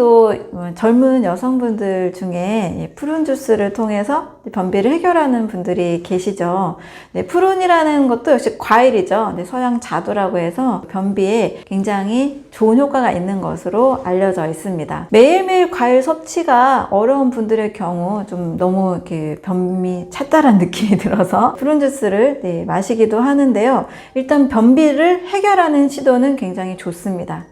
지금도 젊은 여성분들 중에 푸른 주스를 통해서 변비를 해결하는 분들이 계시죠. 네, 푸른이라는 것도 역시 과일이죠. 네, 서양 자두라고 해서 변비에 굉장히 좋은 효과가 있는 것으로 알려져 있습니다. 매일매일 과일 섭취가 어려운 분들의 경우 좀 너무 이렇게 변비 찼다란 느낌이 들어서 푸른 주스를 네, 마시기도 하는데요. 일단 변비를 해결하는 시도는 굉장히 좋습니다.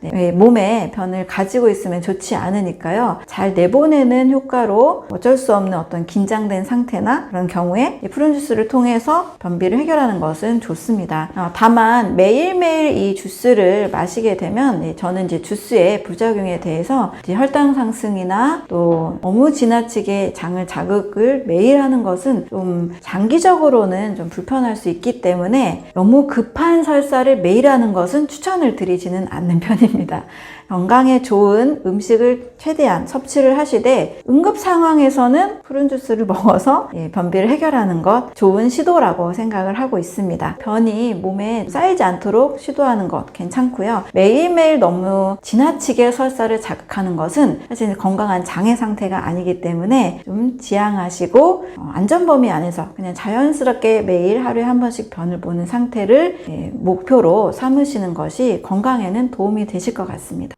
네, 왜 몸에 변을 가지고 있으면 좋지 않으니까요. 잘 내보내는 효과로 어쩔 수 없는 어떤 긴장된 상태나 그런 경우에 이 푸른 주스를 통해서 변비를 해결하는 것은 좋습니다. 어, 다만 매일매일 이 주스를 마시게 되면 예, 저는 이제 주스의 부작용에 대해서 혈당 상승이나 또 너무 지나치게 장을 자극을 매일 하는 것은 좀 장기적으로는 좀 불편할 수 있기 때문에 너무 급한 설사를 매일 하는 것은 추천을 드리지는 않는 편입니다. 부분입니다. 건강에 좋은 음식을 최대한 섭취를 하시되 응급 상황에서는 푸른 주스를 먹어서 예, 변비를 해결하는 것 좋은 시도라고 생각을 하고 있습니다. 변이 몸에 쌓이지 않도록 시도하는 것 괜찮고요. 매일매일 너무 지나치게 설사를 자극하는 것은 사실 건강한 장의 상태가 아니기 때문에 좀 지양하시고 어, 안전 범위 안에서 그냥 자연스럽게 매일 하루에 한 번씩 변을 보는 상태를 예, 목표로 삼으시는 것이 건강에는 도움이 되실 것 같습니다.